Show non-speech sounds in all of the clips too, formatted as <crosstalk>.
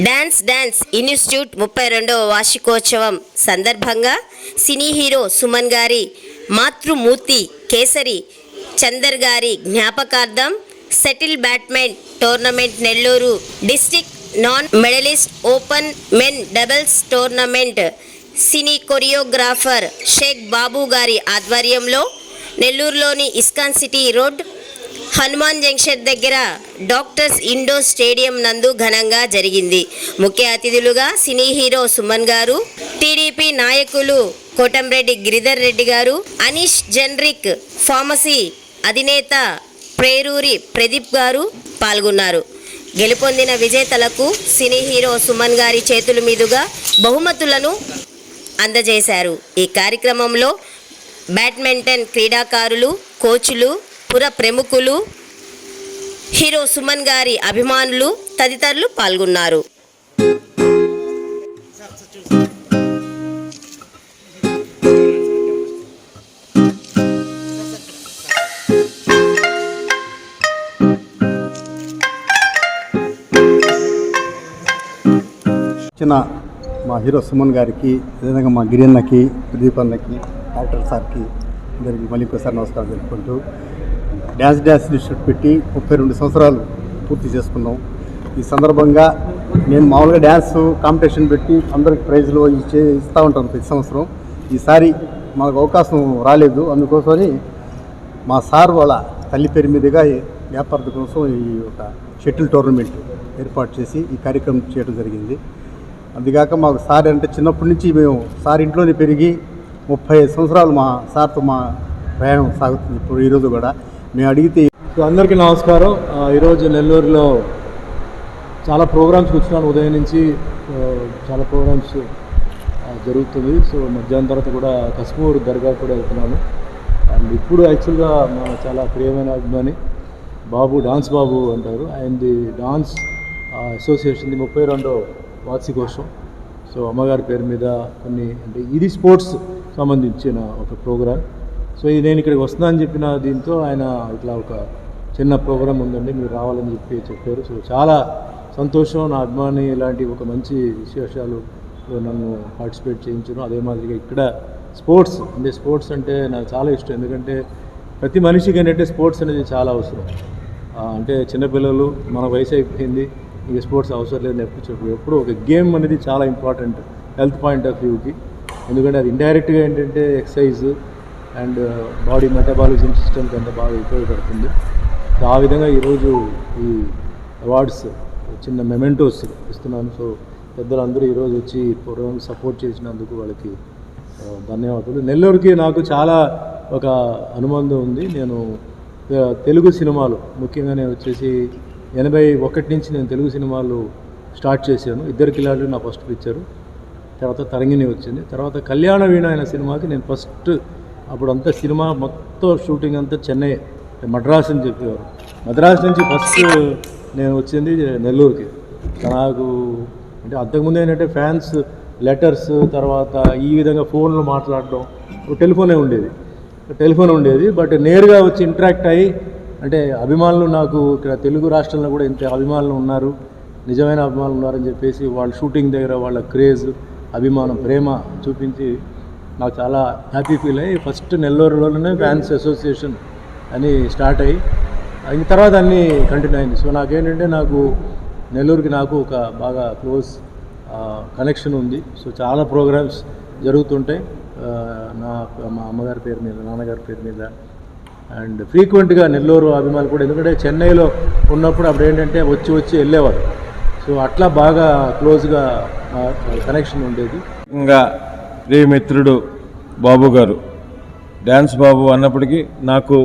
Dance dance. Institute ముప్పై రెండవ వార్షికోత్సవం సందర్భంగా సినీ హీరో సుమన్ గారి మాతృమూర్తి కేసరి చందర్ గారి జ్ఞాపకార్థం shuttle badminton tournament Nellore district non medalist open men doubles tournament cine choreographer Shaik Babu గారి ఆధ్వర్యంలో నెల్లూరులోని ISKCON city road Hanuman junction దగ్గర డాక్టర్స్ ఇండోర్ స్టేడియం నందు ఘనంగా జరిగింది. ముఖ్య అతిథులుగా సినీ హీరో సుమన్ గారు టీడీపీ నాయకులు కోటంరెడ్డి గిరిధర్ రెడ్డి గారు అనీష్ జనరిక్ ఫార్మసీ అధినేత ప్రేరూరి ప్రదీప్ గారు పాల్గొన్నారు. గెలుపొందిన విజేతలకు సినీ హీరో సుమన్ గారి చేతుల మీదుగా బహుమతులను అందజేశారు. ఈ కార్యక్రమంలో బ్యాడ్మింటన్ క్రీడాకారులు కోచ్లు పుర ప్రముఖులు హీరో సుమన్ గారి అభిమానులు తదితరులు పాల్గొన్నారు. ఇచ్చిన మా హీరో సుమన్ గారికి అదేవిధంగా మా గిరియన్నకి ప్రదీప్ అన్నకి డాక్టర్ సార్కి అందరికీ మళ్ళీ ఇంకోసారి నమస్కారం తెలుపుకుంటూ డ్యాన్స్ డ్యాన్స్ ఇన్స్టిట్యూట్ పెట్టి ముప్పై రెండు సంవత్సరాలు పూర్తి చేసుకున్నాం. ఈ సందర్భంగా నేను మామూలుగా డ్యాన్స్ కాంపిటీషన్ పెట్టి అందరికి ప్రైజ్లు ఇచ్చే ఇస్తూ ఉంటాను ప్రతి సంవత్సరం. ఈసారి మాకు అవకాశం రాలేదు. అందుకోసమని మా సార్ వాళ్ళ తల్లి పేరు మీదుగా ఈ కోసం ఈ ఒక షటిల్ టోర్నమెంట్ ఏర్పాటు చేసి ఈ కార్యక్రమం చేయడం జరిగింది. అందుకాక మాకు సార్ అంటే చిన్నప్పటి నుంచి మేము సార్ ఇంట్లోనే పెరిగి ముప్పై ఐదు సంవత్సరాలు మా సార్తో మా ప్రయాణం సాగుతుంది. ఇప్పుడు ఈరోజు కూడా మేము అడిగితే సో అందరికీ నమస్కారం. ఈరోజు నెల్లూరులో చాలా ప్రోగ్రామ్స్ వచ్చినాను ఉదయం నుంచి చాలా ప్రోగ్రామ్స్ జరుగుతుంది. సో మధ్యాహ్నం తర్వాత కూడా కశ్మూర్ దర్గా కూడా వెళ్తున్నాను. అండ్ ఇప్పుడు యాక్చువల్గా మా చాలా ప్రియమైన అభిమాని బాబు డాన్స్ బాబు అంటారు. ఆయనది డాన్స్ అసోసియేషన్ది ముప్పై రెండో వార్షికోత్సవం. సో అమ్మగారి పేరు మీద కొన్ని అంటే ఇది స్పోర్ట్స్ సంబంధించిన ఒక ప్రోగ్రామ్. సో ఇది నేను ఇక్కడికి వస్తున్నానని చెప్పిన దీంతో ఆయన ఇట్లా ఒక చిన్న ప్రోగ్రామ్ ఉందండి మీరు రావాలని చెప్పి చెప్పారు. సో చాలా సంతోషం నా అభిమాని ఇలాంటి ఒక మంచి విశేషాలు నన్ను పార్టిసిపేట్ చేయించడం అదే మాదిరిగా ఇక్కడ స్పోర్ట్స్ అంటే స్పోర్ట్స్ అంటే నాకు చాలా ఇష్టం. ఎందుకంటే ప్రతి మనిషికి ఏంటంటే స్పోర్ట్స్ అనేది చాలా అవసరం. అంటే చిన్నపిల్లలు మన వయసు అయిపోయింది ఇక స్పోర్ట్స్ అవసరం లేదని ఎప్పుడు చెప్పు ఎప్పుడు ఒక గేమ్ అనేది చాలా ఇంపార్టెంట్ హెల్త్ పాయింట్ ఆఫ్ వ్యూకి. ఎందుకంటే అది ఇండైరెక్ట్గా ఏంటంటే ఎక్సర్సైజ్ అండ్ బాడీ మెటబాలిజం సిస్టమ్కి ఎంత బాగా ఉపయోగపడుతుంది. సో ఆ విధంగా ఈరోజు ఈ అవార్డ్స్ చిన్న మెమెంటోస్ ఇస్తున్నాను. సో పెద్దలందరూ ఈరోజు వచ్చి ప్రోగ్రామ్ సపోర్ట్ చేసినందుకు వాళ్ళకి uh, ధన్యవాదాలు. నెల్లూరుకి నాకు చాలా ఒక అనుబంధం ఉంది. నేను uh, తెలుగు సినిమాలు ముఖ్యంగా నేను వచ్చేసి ఎనభై ఒకటి నుంచి నేను తెలుగు సినిమాలు స్టార్ట్ చేశాను. ఇద్దరు కిలాడు నా ఫస్ట్ పిక్చరు. తర్వాత తరంగిణి వచ్చింది. తర్వాత కళ్యాణ వీణ అయిన సినిమాకి నేను ఫస్ట్ అప్పుడు అంతా సినిమా మొత్తం షూటింగ్ అంతా చెన్నై మద్రాస్ అని చెప్పేవారు. మద్రాస్ నుంచి ఫస్ట్ నేను వచ్చింది నెల్లూరుకి. నాకు అంటే అంతకుముందు ఏంటంటే ఫ్యాన్స్ లెటర్స్ తర్వాత ఈ విధంగా ఫోన్లో మాట్లాడడం టెలిఫోనే ఉండేది. టెలిఫోన్ ఉండేది బట్ నేరుగా వచ్చి ఇంటరాక్ట్ అయ్యి అంటే అభిమానులు నాకు ఇక్కడ తెలుగు రాష్ట్రంలో కూడా ఇంత అభిమానులు ఉన్నారు. నిజమైన అభిమానులు ఉన్నారని చెప్పేసి వాళ్ళ షూటింగ్ దగ్గర వాళ్ళ క్రేజ్ అభిమానం ప్రేమ చూపించి నాకు చాలా హ్యాపీ ఫీల్ అయ్యి ఫస్ట్ నెల్లూరులోనే ఫ్యాన్స్ అసోసియేషన్ అని స్టార్ట్ అయ్యి అయిన తర్వాత అన్నీ కంటిన్యూ అయింది. సో నాకేంటంటే నాకు నెల్లూరుకి నాకు ఒక బాగా క్లోజ్ కనెక్షన్ ఉంది. సో చాలా ప్రోగ్రామ్స్ జరుగుతుంటాయి. నా మా అమ్మగారి పేరు మీద నాన్నగారి పేరు మీద. అండ్ ఫ్రీక్వెంట్గా నెల్లూరు అభిమానులు కూడా ఎందుకంటే చెన్నైలో ఉన్నప్పుడు అప్పుడు ఏంటంటే వచ్చి వచ్చి వెళ్ళేవారు. సో అట్లా బాగా క్లోజ్గా కనెక్షన్ ఉండేది. ఇంకా ప్రియమిత్రుడు బాబు గారు. డ్యాన్స్ బాబు అన్నప్పటికీ నాకు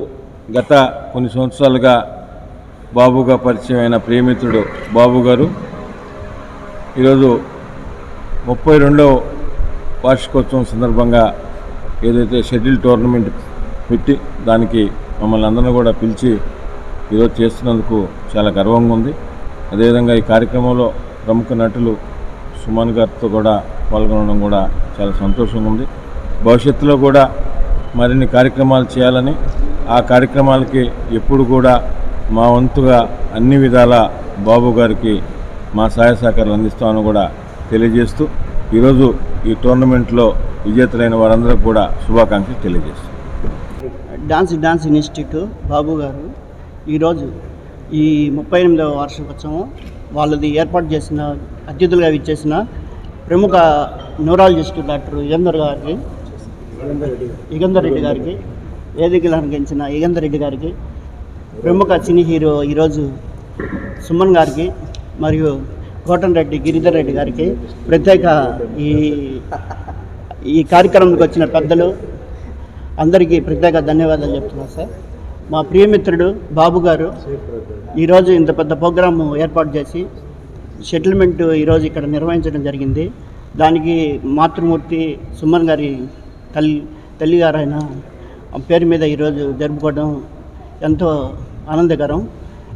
గత కొన్ని సంవత్సరాలుగా బాబుగా పరిచయం అయిన ప్రియమిత్రుడు బాబు గారు. ఈరోజు ముప్పై రెండవ వార్షికోత్సవం సందర్భంగా ఏదైతే షెడ్యూల్ టోర్నమెంట్ పెట్టి దానికి మమ్మల్ని అందరినీ కూడా పిలిచి ఈరోజు చేస్తున్నందుకు చాలా గర్వంగా ఉంది. అదేవిధంగా ఈ కార్యక్రమంలో ప్రముఖ నటులు సుమన్ గారితో కూడా పాల్గొనడం కూడా చాలా సంతోషంగా ఉంది. భవిష్యత్తులో కూడా మరిన్ని కార్యక్రమాలు చేయాలని ఆ కార్యక్రమాలకి ఎప్పుడు కూడా మా వంతుగా అన్ని విధాల బాబు గారికి మా సహాయ సహకారాలు అందిస్తామని కూడా తెలియజేస్తూ ఈరోజు ఈ టోర్నమెంట్లో విజేతలైన వారందరూ కూడా శుభాకాంక్షలు తెలియజేస్తాం. డాన్స్ డాన్స్ ఇన్స్టిట్యూట్ బాబు గారు ఈరోజు ఈ ముప్పై ఎనిమిదవ వార్షికోత్సవం వాళ్ళది ఏర్పాటు చేసిన అతిథులుగా ఇచ్చేసిన ప్రముఖ న్యూరాలజిస్ట్ డాక్టర్ యుగంధర్ గారికి యుగంధర్ రెడ్డి గారికి వేదికలు అలంకరించిన యుగంధర్ రెడ్డి గారికి ప్రముఖ సినీ హీరో ఈరోజు సుమన్ గారికి మరియు కోటన్ రెడ్డి గిరిధర్ రెడ్డి గారికి ప్రత్యేక ఈ ఈ కార్యక్రమానికి వచ్చిన పెద్దలు అందరికీ ప్రత్యేక ధన్యవాదాలు చెప్తున్నాను సార్. మా ప్రియమిత్రుడు బాబు గారు ఈరోజు ఇంత పెద్ద ప్రోగ్రాము ఏర్పాటు చేసి సెటిల్మెంట్ ఈరోజు ఇక్కడ నిర్వహించడం జరిగింది. దానికి మాతృమూర్తి సుమన్ గారి తల్లి తల్లిగారైన పేరు మీద ఈరోజు జరుపుకోవడం ఎంతో ఆనందకరం.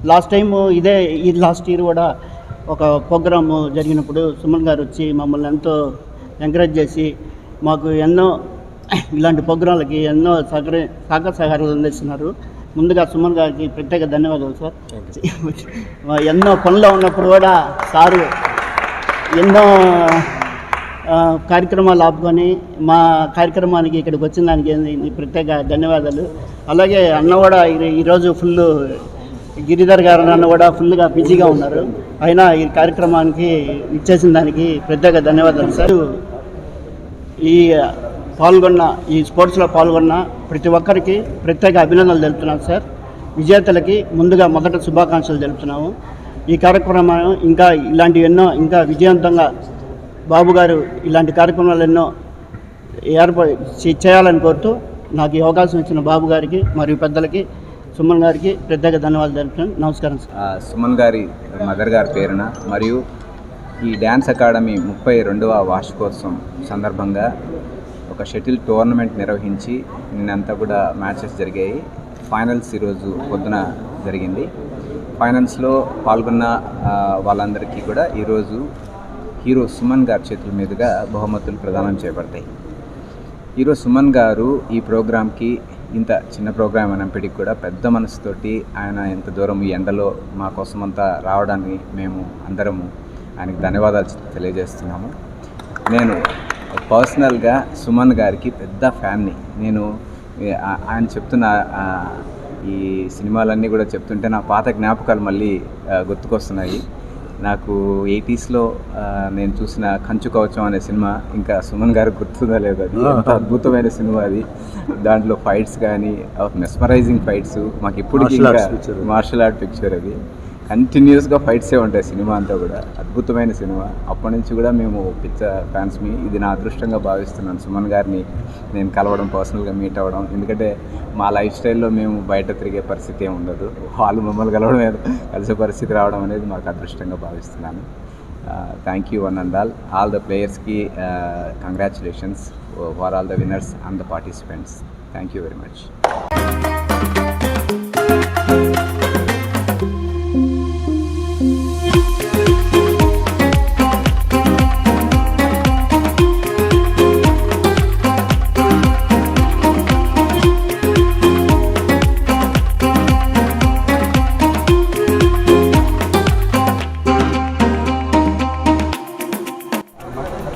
లాస్ట్ టైం ఇదే ఈ లాస్ట్ ఇయర్ కూడా ఒక ప్రోగ్రాము జరిగినప్పుడు సుమన్ గారు వచ్చి మమ్మల్ని ఎంతో ఎంకరేజ్ చేసి మాకు ఎన్నో ఇలాంటి ప్రోగ్రాంలకి ఎన్నో సహకరి సహకార సహకారాలు అందిస్తున్నారు. ముందుగా సుమన్ గారికి ప్రత్యేక ధన్యవాదాలు సార్. ఎన్నో పనుల్లో ఉన్నప్పుడు కూడా సారు ఎన్నో కార్యక్రమాలు ఆపుకొని మా కార్యక్రమానికి ఇక్కడికి వచ్చిన దానికి ప్రత్యేక ధన్యవాదాలు. అలాగే అన్న కూడా ఈరోజు ఫుల్ గిరిధర్ గారు అన్న కూడా ఫుల్గా బిజీగా ఉన్నారు. అయినా ఈ కార్యక్రమానికి ఇచ్చేసిన దానికి ప్రత్యేక ధన్యవాదాలు సార్. ఈ పాల్గొన్న ఈ స్పోర్ట్స్లో పాల్గొన్న ప్రతి ఒక్కరికి ప్రత్యేక అభినందనలు తెలుపుతున్నాను సార్. విజేతలకి ముందుగా మొదట శుభాకాంక్షలు తెలుపుతున్నాము. ఈ కార్యక్రమం ఇంకా ఇలాంటివి ఎన్నో ఇంకా విజయవంతంగా బాబు గారు ఇలాంటి కార్యక్రమాలు ఎన్నో ఏర్పాటు చేయాలని కోరుతూ నాకు ఈ అవకాశం ఇచ్చిన బాబు గారికి మరియు పెద్దలకి సుమన్ గారికి ప్రత్యేక ధన్యవాదాలు తెలుపుతున్నాను. నమస్కారం సార్. సుమన్ గారి మదర్ గారి పేరున మరియు ఈ డ్యాన్స్ అకాడమీ ముప్పై రెండవ వార్షికోత్సవం సందర్భంగా ఒక షటిల్ టోర్నమెంట్ నిర్వహించి నిన్నంతా కూడా మ్యాచెస్ జరిగాయి. ఫైనల్స్ ఈరోజు పొద్దున జరిగింది. ఫైనల్స్లో పాల్గొన్న వాళ్ళందరికీ కూడా ఈరోజు హీరో సుమన్ గారి చేతుల మీదుగా బహుమతులు ప్రదానం చేయబడతాయి. హీరో సుమన్ గారు ఈ ప్రోగ్రామ్కి ఇంత చిన్న ప్రోగ్రామ్ అయినప్పటికీ కూడా పెద్ద మనసుతోటి ఆయన ఎంత దూరం ఈ ఎండలో మా కోసం అంతా రావడానికి మేము అందరము ఆయనకి ధన్యవాదాలు తెలియజేస్తున్నాము. నేను పర్సనల్గా సుమన్ గారికి పెద్ద ఫ్యాన్ని నేను ఆయన చెప్తున్న ఈ సినిమాలన్నీ కూడా చెప్తుంటే నా పాత జ్ఞాపకాలు మళ్ళీ గుర్తుకొస్తున్నాయి. నాకు ఎయిటీస్లో నేను చూసిన కంచు కవచం అనే సినిమా ఇంకా సుమన్ గారికి గుర్తుందా లేదు అది ఎంత <laughs> అద్భుతమైన సినిమా అది. దాంట్లో ఫైట్స్ కానీ మెస్మరైజింగ్ ఫైట్స్ మాకు ఇప్పుడు. మార్షల్ ఆర్ట్ పిక్చర్ అది. కంటిన్యూస్గా ఫైట్సే ఉంటాయి సినిమా అంతా కూడా. అద్భుతమైన సినిమా. అప్పటి నుంచి కూడా మేము పిచ్చ ఫ్యాన్స్ మీ ఇది నా అదృష్టంగా భావిస్తున్నాను. సుమన్ గారిని నేను కలవడం పర్సనల్గా మీట్ అవ్వడం. ఎందుకంటే మా లైఫ్ స్టైల్లో మేము బయట తిరిగే పరిస్థితి ఏమి ఉండదు. వాళ్ళు మమ్మల్ని కలవడం కలిసే పరిస్థితి రావడం అనేది మాకు అదృష్టంగా భావిస్తున్నాను. Thank you one and all all the ప్లేయర్స్కి congratulations for all the winners and the participants thank you very much